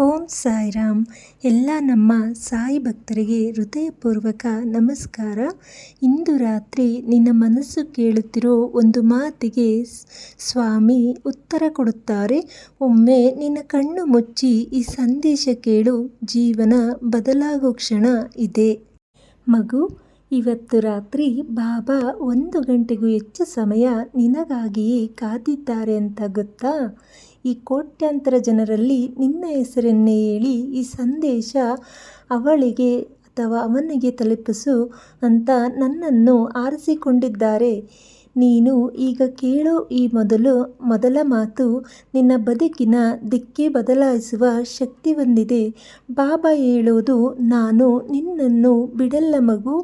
ಓಂ ಸಾಯಿರಾಮ್. ಎಲ್ಲ ನಮ್ಮ ಸಾಯಿ ಭಕ್ತರಿಗೆ ಹೃದಯಪೂರ್ವಕ ನಮಸ್ಕಾರ. ಇಂದು ರಾತ್ರಿ ನಿನ್ನ ಮನಸ್ಸು ಕೇಳುತ್ತಿರೋ ಒಂದು ಮಾತಿಗೆ ಸ್ವಾಮಿ ಉತ್ತರ ಕೊಡುತ್ತಾರೆ. ಒಮ್ಮೆ ನಿನ್ನ ಕಣ್ಣು ಮುಚ್ಚಿ ಈ ಸಂದೇಶ ಕೇಳು. ಜೀವನ ಬದಲಾಗೋ ಕ್ಷಣ ಇದೆ. ಮಗು, ಇವತ್ತು ರಾತ್ರಿ ಬಾಬಾ ಒಂದು ಗಂಟೆಗೂ ಹೆಚ್ಚು ಸಮಯ ನಿನಗಾಗಿಯೇ ಕಾದಿದ್ದಾರೆ ಅಂತ ಗೊತ್ತಾ? ಈ ಕೋಟ್ಯಾಂತರ ಜನರಲ್ಲಿ ನಿನ್ನ ಹೆಸರನ್ನೇ ಹೇಳಿ ಈ ಸಂದೇಶ ಅವಳಿಗೆ ಅಥವಾ ಅವನಿಗೆ ತಲುಪಿಸು ಅಂತ ನನ್ನನ್ನು ಆರಿಸಿಕೊಂಡಿದ್ದಾರೆ. ನೀನು ಈಗ ಕೇಳೋ ಈ ಮೊದಲು ಮೊದಲ ಮಾತು ನಿನ್ನ ಬದುಕಿನ ದಿಕ್ಕೆ ಬದಲಾಯಿಸುವ ಶಕ್ತಿ ಹೊಂದಿದೆ. ಬಾಬಾ ಹೇಳೋದು ನಾನು ನಿನ್ನನ್ನು ಬಿಡಲ್ಲ ಮಗು,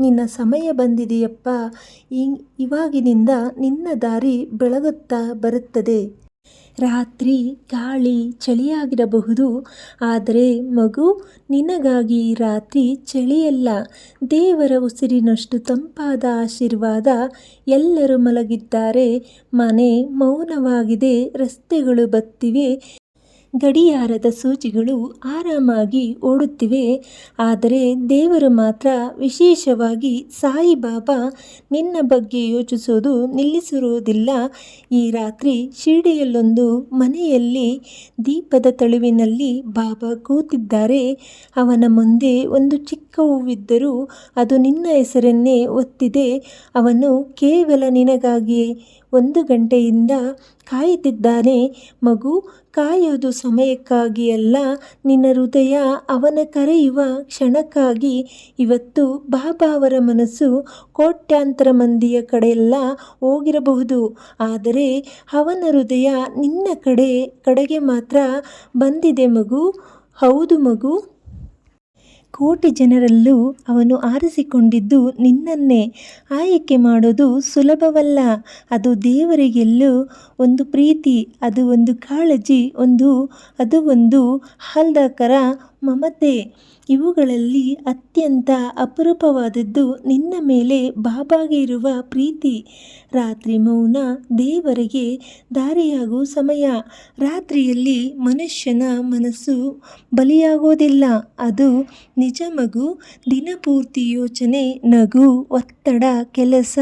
ನಿನ್ನ ಸಮಯ ಬಂದಿದೆಯಪ್ಪ. ಇವಾಗಿನಿಂದ ನಿನ್ನ ದಾರಿ ಬೆಳಗುತ್ತಾ ಬರುತ್ತದೆ. ರಾತ್ರಿ ಗಾಳಿ ಚಳಿಯಾಗಿರಬಹುದು, ಆದರೆ ಮಗು ನಿನಗಾಗಿ ರಾತ್ರಿ ಚಳಿಯಲ್ಲ. ದೇವರ ಉಸಿರಿನಷ್ಟು ತಂಪಾದ ಆಶೀರ್ವಾದ ಎಲ್ಲರೂ ಮಲಗಿದ್ದಾರೆ. ಮನೆ ಮೌನವಾಗಿದೆ, ರಸ್ತೆಗಳು ಬತ್ತಿವೆ. ಗಡಿಯಾರದ ಸೂಚಿಗಳು ಆರಾಮಾಗಿ ಓಡುತ್ತಿವೆ. ಆದರೆ ದೇವರು ಮಾತ್ರ ವಿಶೇಷವಾಗಿ ಸಾಯಿಬಾಬಾ ನಿನ್ನ ಬಗ್ಗೆ ಯೋಚಿಸೋದು ನಿಲ್ಲಿಸಿರುವುದಿಲ್ಲ ಈ ರಾತ್ರಿ ಶಿರ್ಡಿಯಲ್ಲೊಂದು ಮನೆಯಲ್ಲಿ ದೀಪದ ತಳುವಿನಲ್ಲಿ ಬಾಬಾ ಕೂತಿದ್ದಾರೆ. ಅವನ ಮುಂದೆ ಒಂದು ಚಿಕ್ಕ ಹೂವಿದ್ದರೂ ಅದು ನಿನ್ನ ಹೆಸರನ್ನೇ ಒತ್ತಿದೆ. ಅವನು ಕೇವಲ ನಿನಗಾಗಿ ಒಂದು ಗಂಟೆಯಿಂದ ಕಾಯುತ್ತಿದ್ದಾನೆ. ಮಗು ಕಾಯೋದು ಸಮಯಕ್ಕಾಗಿ ಅಲ್ಲ, ನಿನ್ನ ಹೃದಯ ಅವನ ಕರೆಯುವ ಕ್ಷಣಕ್ಕಾಗಿ. ಇವತ್ತು ಬಾಬಾ ಅವರ ಮನಸ್ಸು ಕೋಟ್ಯಾಂತರ ಮಂದಿಯ ಕಡೆಯೆಲ್ಲ ಹೋಗಿರಬಹುದು. ಆದರೆ ಅವನ ಹೃದಯ ನಿನ್ನ ಕಡೆ, ಕಡೆಗೆ ಮಾತ್ರ ಬಂದಿದೆ ಮಗು. ಹೌದು ಮಗು. ಕೋಟಿ ಜನರಲ್ಲೂ ಅವನು ಆರಿಸಿಕೊಂಡಿದ್ದು ನಿನ್ನನ್ನೇ. ಆಯ್ಕೆ ಮಾಡೋದು ಸುಲಭವಲ್ಲ. ಅದು ದೇವರಿಗೆಲ್ಲೂ ಒಂದು ಪ್ರೀತಿ, ಅದು ಒಂದು ಕಾಳಜಿ, ಒಂದು, ಅದು ಒಂದು ಆಹ್ಲಾದಕರ ಮಮತೆ, ಇವುಗಳಲ್ಲಿ ಅತ್ಯಂತ ಅಪರೂಪವಾದದ್ದು ನಿನ್ನ ಮೇಲೆ ಬಾಬಾಗೆ ಇರುವ ಪ್ರೀತಿ. ರಾತ್ರಿ ಮೌನ ದೇವರಿಗೆ ದಾರಿಯಾಗುವ ಸಮಯ. ರಾತ್ರಿಯಲ್ಲಿ ಮನುಷ್ಯನ ಮನಸ್ಸು ಬಲಿಯಾಗೋದಿಲ್ಲ. ಅದು ನಿಜ ಮಗು ದಿನಪೂರ್ತಿ ಯೋಚನೆ, ನಗು, ಒತ್ತಡ, ಕೆಲಸ,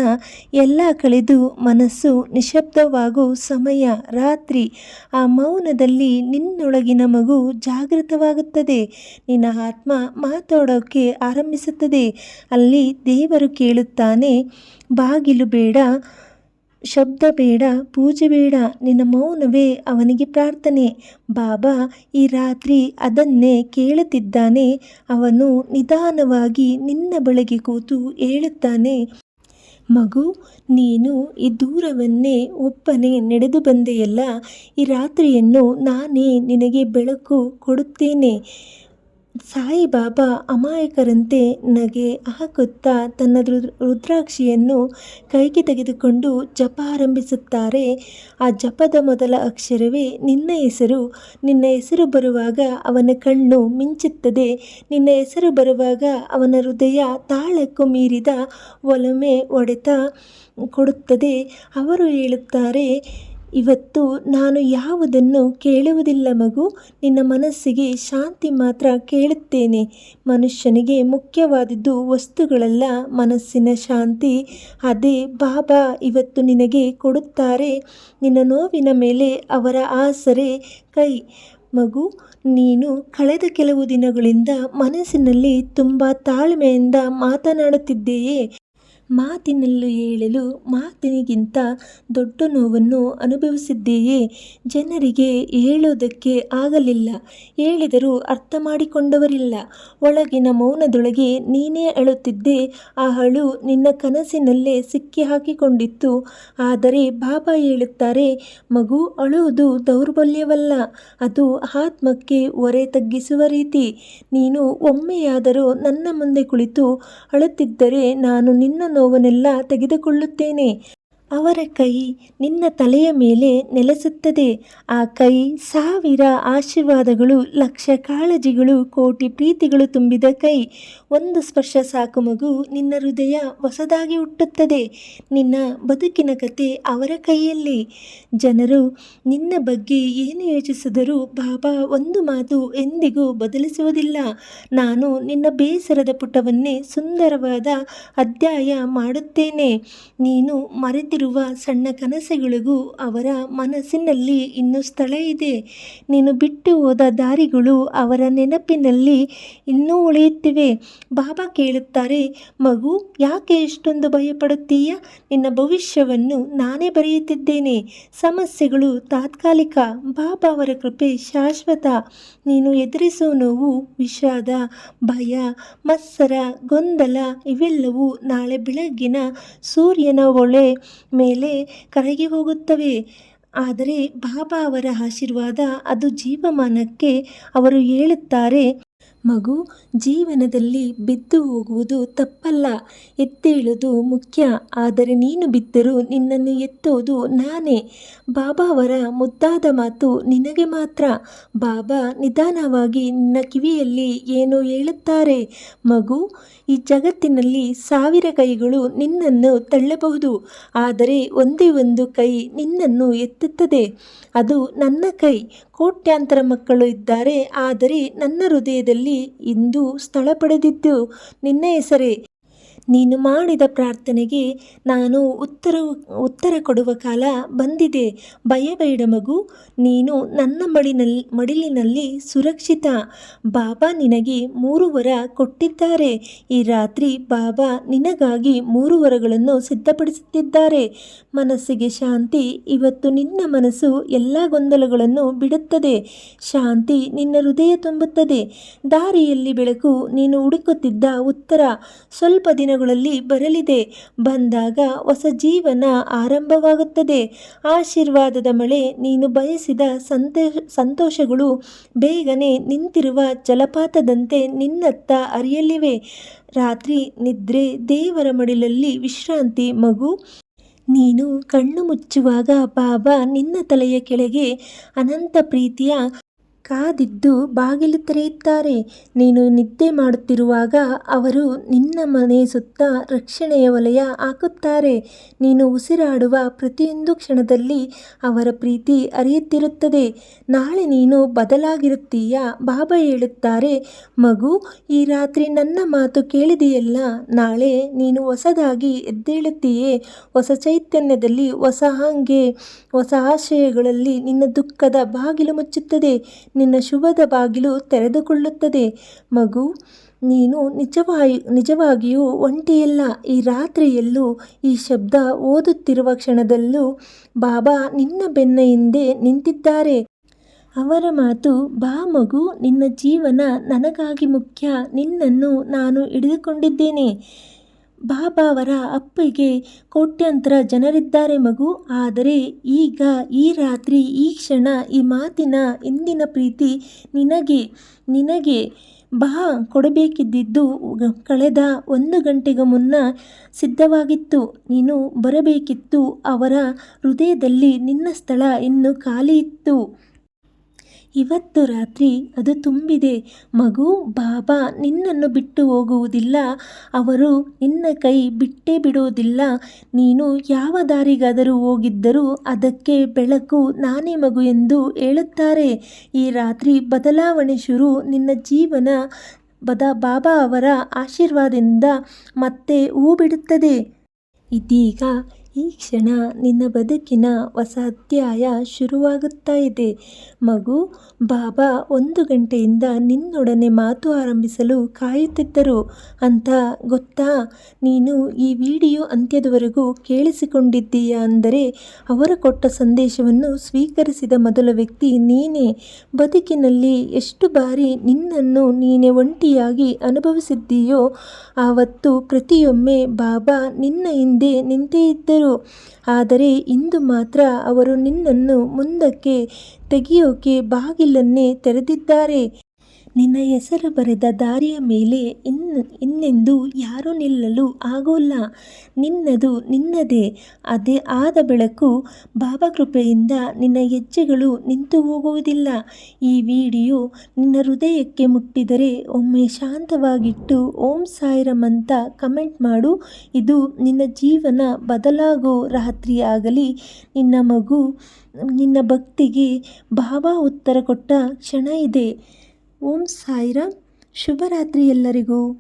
ಎಲ್ಲ ಕಳೆದು ಮನಸ್ಸು ನಿಶಬ್ದವಾಗೋ ಸಮಯ. ರಾತ್ರಿ ಆ ಮೌನದಲ್ಲಿ ನಿನ್ನೊಳಗಿನ ಮಗು ಜಾಗೃತವಾಗುತ್ತದೆ. ನಿನ್ನ ಆತ್ಮ ಮಾತಾಡೋಕ್ಕೆ ಆರಂಭಿಸುತ್ತದೆ. ಅಲ್ಲಿ ದೇವರು ಕೇಳುತ್ತಾನೆ, ಬಾಗಿಲು ಬೇಡ, ಶಬ್ದ ಬೇಡ, ಪೂಜೆ ಬೇಡ, ನಿನ್ನ ಮೌನವೇ ಅವನಿಗೆ ಪ್ರಾರ್ಥನೆ. ಬಾಬಾ ಈ ರಾತ್ರಿ ಅದನ್ನೇ ಕೇಳುತ್ತಿದ್ದಾನೆ, ಅವನು ನಿಧಾನವಾಗಿ ನಿನ್ನ ಬಳಿಗೆ ಕೂತು ಹೇಳುತ್ತಾನೆ ಮಗು ನೀನು ಈ ದೂರವನ್ನೇ ಒಪ್ಪನೆ ನಡೆದು ಬಂದೆಯಲ್ಲ ಈ ರಾತ್ರಿಯನ್ನು ನಾನೇ ನಿನಗೆ ಬೆಳಕು ಕೊಡುತ್ತೇನೆ. ಸಾಯಿಬಾಬಾ ಅಮಾಯಕರಂತೆ ನಗೆ ಹಾಕುತ್ತಾ ತನ್ನ ರುದ್ರಾಕ್ಷಿಯನ್ನು ಕೈಗೆ ತೆಗೆದುಕೊಂಡು ಜಪ ಆರಂಭಿಸುತ್ತಾರೆ. ಆ ಜಪದ ಮೊದಲ ಅಕ್ಷರವೇ ನಿನ್ನ ಹೆಸರು. ನಿನ್ನ ಹೆಸರು ಬರುವಾಗ ಅವನ ಕಣ್ಣು ಮಿಂಚುತ್ತದೆ. ನಿನ್ನ ಹೆಸರು ಬರುವಾಗ ಅವನ ಹೃದಯ ತಾಳಕ್ಕೂ ಮೀರಿದ ಒಲಮೆ ಒಡೆತ ಕೊಡುತ್ತದೆ. ಅವರು ಹೇಳುತ್ತಾರೆ ಇವತ್ತು ನಾನು ಯಾವುದನ್ನು ಕೇಳುವುದಿಲ್ಲ ಮಗು. ನಿನ್ನ ಮನಸ್ಸಿಗೆ ಶಾಂತಿ ಮಾತ್ರ ಕೇಳುತ್ತೇನೆ. ಮನುಷ್ಯನಿಗೆ ಮುಖ್ಯವಾದದ್ದು ವಸ್ತುಗಳಲ್ಲ ಮನಸ್ಸಿನ ಶಾಂತಿ. ಅದೇ ಬಾಬಾ ಇವತ್ತು ನಿನಗೆ ಕೊಡುತ್ತಾರೆ. ನಿನ್ನ ನೋವಿನ ಮೇಲೆ ಅವರ ಆಸರೆ ಕೈ. ಮಗು, ನೀನು ಕಳೆದ ಕೆಲವು ದಿನಗಳಿಂದ ಮನಸ್ಸಿನಲ್ಲಿ ತುಂಬ ತಾಳ್ಮೆಯಿಂದ ಮಾತನಾಡುತ್ತಿದ್ದೀಯೇ. ಮಾತಿನಲ್ಲೂ ಹೇಳಲು ಮಾತಿನಿಗಿಂತ ದೊಡ್ಡ ನೋವನ್ನು ಅನುಭವಿಸಿದ್ದೀಯೇ? ಜನರಿಗೆ ಹೇಳೋದಕ್ಕೆ ಆಗಲಿಲ್ಲ. ಹೇಳಿದರೂ ಅರ್ಥ ಮಾಡಿಕೊಂಡವರಿಲ್ಲ. ಒಳಗಿನ ಮೌನದೊಳಗೆ ನೀನೇ ಅಳುತ್ತಿದ್ದೆ. ಆ ಅಳು ನಿನ್ನ ಕನಸಿನಲ್ಲೇ ಸಿಕ್ಕಿ ಹಾಕಿಕೊಂಡಿತ್ತು. ಆದರೆ ಬಾಬಾ ಹೇಳುತ್ತಾರೆ, ಮಗು, ಅಳುವುದು ದೌರ್ಬಲ್ಯವಲ್ಲ. ಅದು ಆತ್ಮಕ್ಕೆ ಒರೆ ತಗ್ಗಿಸುವ ರೀತಿ. ನೀನು ಒಮ್ಮೆಯಾದರೂ ನನ್ನ ಮುಂದೆ ಕುಳಿತು ಅಳುತ್ತಿದ್ದರೆ ನಾನು ನಿನ್ನ ನೋವನ್ನೆಲ್ಲ ತೆಗೆದುಕೊಳ್ಳುತ್ತೇನೆ. ಅವರ ಕೈ ನಿನ್ನ ತಲೆಯ ಮೇಲೆ ನೆಲೆಸುತ್ತದೆ. ಆ ಕೈ ಸಾವಿರ ಆಶೀರ್ವಾದಗಳು, ಲಕ್ಷ ಕಾಳಜಿಗಳು, ಕೋಟಿ ಪ್ರೀತಿಗಳು ತುಂಬಿದ ಕೈ. ಒಂದು ಸ್ಪರ್ಶ ಸಾಕು ಮಗು, ನಿನ್ನ ಹೃದಯ ಹೊಸದಾಗಿ ಹುಟ್ಟುತ್ತದೆ. ನಿನ್ನ ಬದುಕಿನ ಕತೆ ಅವರ ಕೈಯಲ್ಲಿ. ಜನರು ನಿನ್ನ ಬಗ್ಗೆ ಏನು ಯೋಚಿಸಿದರೂ ಬಾಬಾ ಒಂದು ಮಾತು ಎಂದಿಗೂ ಬದಲಿಸುವುದಿಲ್ಲ. ನಾನು ನಿನ್ನ ಬೇಸರದ ಪುಟವನ್ನೇ ಸುಂದರವಾದ ಅಧ್ಯಾಯ ಮಾಡುತ್ತೇನೆ. ನೀನು ಮರೆತಿರುವ ಸಣ್ಣ ಕನಸುಗಳಿಗೂ ಅವರ ಮನಸ್ಸಿನಲ್ಲಿ ಇನ್ನೂ ಸ್ಥಳ ಇದೆ. ನೀನು ಬಿಟ್ಟು ಹೋದ ದಾರಿಗಳು ಅವರ ನೆನಪಿನಲ್ಲಿ ಇನ್ನೂ ಉಳಿಯುತ್ತಿವೆ. ಬಾಬಾ ಕೇಳುತ್ತಾರೆ, ಮಗು, ಯಾಕೆ ಇಷ್ಟೊಂದು ಭಯಪಡುತ್ತೀಯ? ನಿನ್ನ ಭವಿಷ್ಯವನ್ನು ನಾನೇ ಬರೆಯುತ್ತಿದ್ದೇನೆ. ಸಮಸ್ಯೆಗಳು ತಾತ್ಕಾಲಿಕ. ಬಾಬಾ ಅವರ ಕೃಪೆ ಶಾಶ್ವತ. ನೀನು ಎದುರಿಸೋ ನೋವು, ವಿಷಾದ, ಭಯ, ಮತ್ಸರ, ಗೊಂದಲ ಇವೆಲ್ಲವೂ ನಾಳೆ ಬೆಳಗ್ಗಿನ ಸೂರ್ಯನ ಒಳೆ. ಮೇಲೆ ಕರಗಿ ಹೋಗುತ್ತವೆ. ಆದರೆ ಬಾಬಾ ಅವರ ಆಶೀರ್ವಾದ ಅದು ಜೀವಮಾನಕ್ಕೆ ಅವರು ಹೇಳುತ್ತಾರೆ ಮಗು ಜೀವನದಲ್ಲಿ ಬಿದ್ದು ಹೋಗುವುದು ತಪ್ಪಲ್ಲ. ಎತ್ತೇಳುವುದು ಮುಖ್ಯ. ಆದರೆ ನೀನು ಬಿದ್ದರೂ ನಿನ್ನನ್ನು ಎತ್ತೋದು ನಾನೇ. ಬಾಬಾವರ ಮುದ್ದಾದ ಮಾತು ನಿನಗೆ ಮಾತ್ರ. ಬಾಬಾ ನಿಧಾನವಾಗಿ ನಿನ್ನ ಕಿವಿಯಲ್ಲಿ ಏನೋ ಹೇಳುತ್ತಾರೆ. ಮಗು, ಈ ಜಗತ್ತಿನಲ್ಲಿ ಸಾವಿರ ಕೈಗಳು ನಿನ್ನನ್ನು ತಳ್ಳಬಹುದು. ಆದರೆ ಒಂದೇ ಒಂದು ಕೈ ನಿನ್ನನ್ನು ಎತ್ತುತ್ತದೆ. ಅದು ನನ್ನ ಕೈ. ಕೋಟ್ಯಾಂತರ ಮಕ್ಕಳು ಇದ್ದಾರೆ. ಆದರೆ ನನ್ನ ಹೃದಯದಲ್ಲಿ ಇಂದು ಸ್ಥಳ ಪಡೆದಿದ್ದು ನಿನ್ನ ಹೆಸರೇ. ನೀನು ಮಾಡಿದ ಪ್ರಾರ್ಥನೆಗೆ ನಾನು ಉತ್ತರ ಉತ್ತರ ಕೊಡುವ ಕಾಲ ಬಂದಿದೆ. ಭಯಬೇಡ ಮಗು, ನೀನು ನನ್ನ ಮಡಿನಲ್ಲಿ ಮಡಿಲಿನಲ್ಲಿ ಸುರಕ್ಷಿತ. ಬಾಬಾ ನಿನಗೆ ಮೂರು ವರ ಕೊಟ್ಟಿದ್ದಾರೆ. ಈ ರಾತ್ರಿ ಬಾಬಾ ನಿನಗಾಗಿ ಮೂರು ವರಗಳನ್ನು ಸಿದ್ಧಪಡಿಸುತ್ತಿದ್ದಾರೆ. ಮನಸ್ಸಿಗೆ ಶಾಂತಿ, ಇವತ್ತು ನಿನ್ನ ಮನಸ್ಸು ಎಲ್ಲ ಗೊಂದಲಗಳನ್ನು ಬಿಡುತ್ತದೆ. ಶಾಂತಿ ನಿನ್ನ ಹೃದಯ ತುಂಬುತ್ತದೆ. ದಾರಿಯಲ್ಲಿ ಬೆಳಕು ನೀನು ಹುಡುಕುತ್ತಿದ್ದ ಉತ್ತರ. ಸ್ವಲ್ಪ ದಿನಗಳಲ್ಲಿ ಬರಲಿದೆ. ಬಂದಾಗ ಹೊಸ ಜೀವನ ಆರಂಭವಾಗುತ್ತದೆ. ಆಶೀರ್ವಾದದ ಮಳೆ, ನೀನು ಬಯಸಿದ ಸಂತೋಷ ಸಂತೋಷಗಳು ಬೇಗನೆ ನಿಂತಿರುವ ಜಲಪಾತದಂತೆ ನಿನ್ನತ್ತ ಅರಿಯಲಿವೆ ರಾತ್ರಿ ನಿದ್ರೆ ದೇವರ ಮಡಿಲಲ್ಲಿ ವಿಶ್ರಾಂತಿ ಮಗು. ನೀನು ಕಣ್ಣು ಮುಚ್ಚುವಾಗ ಬಾಬಾ ನಿನ್ನ ತಲೆಯ ಕೆಳಗೆ ಅನಂತ ಪ್ರೀತಿಯ ಕಾದಿದ್ದು ಬಾಗಿಲು ತೆರೆಯುತ್ತಾರೆ. ನೀನು ನಿದ್ದೆ ಮಾಡುತ್ತಿರುವಾಗ ಅವರು ನಿನ್ನ ಮನೆ ಸುತ್ತ ರಕ್ಷಣೆಯ ವಲಯ ಹಾಕುತ್ತಾರೆ. ನೀನು ಉಸಿರಾಡುವ ಪ್ರತಿಯೊಂದು ಕ್ಷಣದಲ್ಲಿ ಅವರ ಪ್ರೀತಿ ಅರಿಯುತ್ತಿರುತ್ತದೆ. ನಾಳೆ ನೀನು ಬದಲಾಗಿರುತ್ತೀಯ? ಬಾಬಾ ಹೇಳುತ್ತಾರೆ, ಮಗು, ಈ ರಾತ್ರಿ ನನ್ನ ಮಾತು ಕೇಳಿದೆಯಲ್ಲ? ನಾಳೆ ನೀನು ಹೊಸದಾಗಿ ಎದ್ದೇಳುತ್ತೀಯೇ? ಹೊಸ ಚೈತನ್ಯದಲ್ಲಿ, ಹೊಸ ಹಾಂಗೆ, ಹೊಸ ಆಶಯಗಳಲ್ಲಿ ನಿನ್ನ ದುಃಖದ ಬಾಗಿಲು ಮುಚ್ಚುತ್ತದೆ. ನಿನ್ನ ಶುಭದ ಬಾಗಿಲು ತೆರೆದುಕೊಳ್ಳುತ್ತದೆ. ಮಗು, ನೀನು ನಿಜವಾಗಿ ನಿಜವಾಗಿಯೂ ಒಂಟಿಯಲ್ಲ. ಈ ರಾತ್ರಿಯಲ್ಲೂ ಈ ಶಬ್ದ ಓದುತ್ತಿರುವ ಕ್ಷಣದಲ್ಲೂ ಬಾಬಾ ನಿನ್ನ ಬೆನ್ನ ಹಿಂದೆ ನಿಂತಿದ್ದಾರೆ. ಅವರ ಮಾತು, ಬಾ ಮಗು, ನಿನ್ನ ಜೀವನ ನನಗಾಗಿ ಮುಖ್ಯ. ನಿನ್ನನ್ನು ನಾನು ಹಿಡಿದುಕೊಂಡಿದ್ದೇನೆ. ಬಾಬಾ ಅವರ ಅಪ್ಪಿಗೆ ಕೋಟ್ಯಂತರ ಜನರಿದ್ದಾರೆ ಮಗು. ಆದರೆ ಈಗ ಈ ರಾತ್ರಿ, ಈ ಕ್ಷಣ, ಈ ಮಾತಿನ ಇಂದಿನ ಪ್ರೀತಿ ನಿನಗೆ ನಿನಗೆ ಬಹ ಕೊಡಬೇಕಿದ್ದಿದ್ದು ಕಳೆದ ಒಂದು ಗಂಟೆಗೂ ಮುನ್ನ ಸಿದ್ಧವಾಗಿತ್ತು. ನೀನು ಬರಬೇಕಿತ್ತು ಅವರ ಹೃದಯದಲ್ಲಿ ನಿನ್ನ ಸ್ಥಳ ಇನ್ನು ಖಾಲಿ ಇತ್ತು. ಇವತ್ತು ರಾತ್ರಿ ಅದು ತುಂಬಿದೆ. ಮಗು, ಬಾಬಾ ನಿನ್ನನ್ನು ಬಿಟ್ಟು ಹೋಗುವುದಿಲ್ಲ. ಅವರು ನಿನ್ನ ಕೈ ಬಿಟ್ಟೇ ಬಿಡುವುದಿಲ್ಲ ನೀನು ಯಾವ ದಾರಿಗಾದರೂ ಹೋಗಿದ್ದರೂ ಅದಕ್ಕೆ ಬೆಳಕು ನಾನೇ ಮಗು ಎಂದು ಹೇಳುತ್ತಾರೆ. ಈ ರಾತ್ರಿ ಬದಲಾವಣೆ ಶುರು. ನಿನ್ನ ಜೀವನ ಬದ ಬಾಬಾ ಅವರ ಆಶೀರ್ವಾದದಿಂದ ಮತ್ತೆ ಹೂ ಬಿಡುತ್ತದೆ. ಇದೀಗ ಈ ಕ್ಷಣ ನಿನ್ನ ಬದುಕಿನ ಹೊಸ ಅಧ್ಯಾಯ ಶುರುವಾಗುತ್ತಾ ಇದೆ. ಮಗು, ಬಾಬಾ ಒಂದು ಗಂಟೆಯಿಂದ ನಿನ್ನೊಡನೆ ಮಾತು ಆರಂಭಿಸಲು ಕಾಯುತ್ತಿದ್ದರು. ಅಂತ ಗೊತ್ತಾ? ನೀನು ಈ ವಿಡಿಯೋ ಅಂತ್ಯದವರೆಗೂ ಕೇಳಿಸಿಕೊಂಡಿದ್ದೀಯಾ ಅಂದರೆ ಅವರು ಕೊಟ್ಟ ಸಂದೇಶವನ್ನು ಸ್ವೀಕರಿಸಿದ ಮೊದಲ ವ್ಯಕ್ತಿ ನೀನೇ. ಬದುಕಿನಲ್ಲಿ ಎಷ್ಟು ಬಾರಿ ನಿನ್ನನ್ನು ನೀನೇ ಒಂಟಿಯಾಗಿ ಅನುಭವಿಸಿದ್ದೀಯೋ, ಆವತ್ತು ಪ್ರತಿಯೊಮ್ಮೆ ಬಾಬಾ ನಿನ್ನ ಹಿಂದೆ ನಿಂತೇ ಇದ್ದರು. ಆದರೆ ಇಂದು ಮಾತ್ರ ಅವರು ನಿನ್ನನ್ನು ಮುಂದಕ್ಕೆ ತೆಗೆಯೋಕೆ ಬಾಗಿಲನ್ನೇ ತೆರೆದಿದ್ದಾರೆ. ನಿನ್ನ ಹೆಸರು ಬರೆದ ದಾರಿಯ ಮೇಲೆ ಇನ್ನು ಇನ್ನೆಂದೂ ಯಾರೂ ನಿಲ್ಲಲು ಆಗೋಲ್ಲ. ನಿನ್ನದು ನಿನ್ನದೇ. ಅದೇ ಆದ ಬೆಳಕು ಬಾಬಾ ಕೃಪೆಯಿಂದ ನಿನ್ನ ಹೆಜ್ಜೆಗಳು ನಿಂತು ಹೋಗುವುದಿಲ್ಲ. ಈ ವಿಡಿಯೋ ನಿನ್ನ ಹೃದಯಕ್ಕೆ ಮುಟ್ಟಿದರೆ ಒಮ್ಮೆ ಶಾಂತವಾಗಿಟ್ಟು ಓಂ ಸಾಯಿರಂ ಅಂತ ಕಮೆಂಟ್ ಮಾಡು. ಇದು ನಿನ್ನ ಜೀವನ ಬದಲಾಗೋ ರಾತ್ರಿಯಾಗಲಿ ನಿನ್ನ ಮಗು, ನಿನ್ನ ಭಕ್ತಿಗೆ ಬಾಬಾ ಉತ್ತರ ಕೊಟ್ಟ ಕ್ಷಣ ಇದೆ. ಓಂ ಸಾಯಿರಾಮ್ ಶುಭರಾತ್ರಿ ಎಲ್ಲರಿಗೂ.